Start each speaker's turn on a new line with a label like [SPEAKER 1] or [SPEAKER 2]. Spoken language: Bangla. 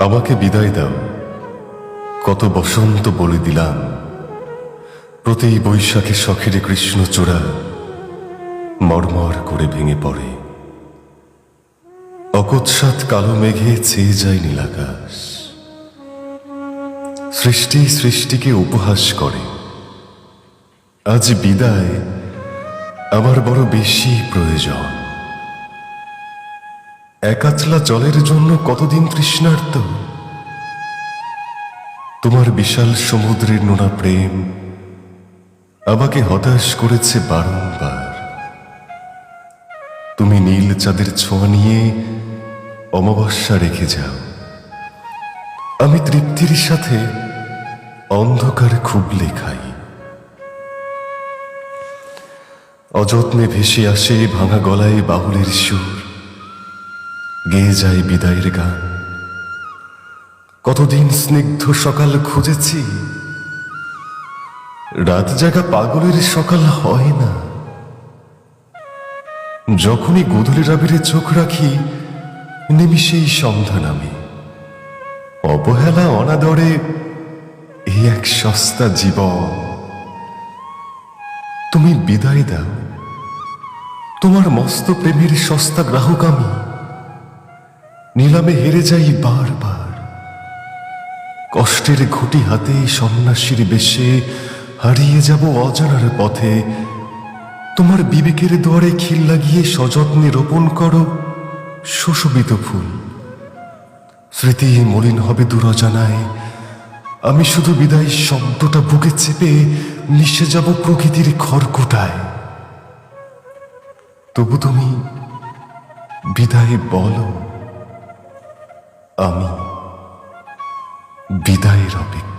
[SPEAKER 1] আমাকে বিদায় দাও। কত বসন্ত বলে দিলাম। প্রতি বৈশাখে শখের কৃষ্ণ চূড়া মরমর করে ভেঙে পড়ে। অকৎসাৎ কালো মেঘে চেয়ে যায় নীলাকাশ সৃষ্টি সৃষ্টিকে উপহাস করে। আজ বিদায়, আমার বড় বেশি প্রয়োজন। একাচলা জলের জন্য কতদিন তৃষ্ণার্ত? তোমার বিশাল সমুদ্রের নোনা প্রেম আমাকে হতাশ করেছে বারংবার। তুমি নীল চাঁদের ছোঁয়া নিয়ে অমাবস্যা রেখে যাও। আমি তৃপ্তির সাথে অন্ধকার খুবলে খাই। অযত্নে ভেসে আসে ভাঙা গলায় বাহুলের সুর। গেয়ে যায় বিদায়ের গান। কতদিন স্নিগ্ধ সকাল খুঁজেছি। রাত জাগা পাগলের সকাল হয় না। যখনই গোধূলির আবিরে চোখ রাখি, নিমিষেই সন্ধান আমি অবহেলা অনাদরে এই এক সস্তা জীবন। তুমি বিদায় দাও। তোমার মস্ত প্রেমের সস্তা গ্রাহক আমি। নিলামে হেরে যাই বারবার। কষ্টের ঘুটি হাতে সন্ন্যাসীর বেশে হারিয়ে যাব অজানার পথে। তোমার বিবেকের দুয়ারে খিল লাগিয়ে সযত্নে রোপণ করো সুশোভিত ফুল। স্মৃতি মলিন হবে দুরজানায় আমি শুধু বিদায় শব্দটা বুকে চেপে মিশে যাব প্রকৃতির খড়কুটায়। তবু তুমি বিদায় বলো। আমি বিদায়ের অপেক্ষা।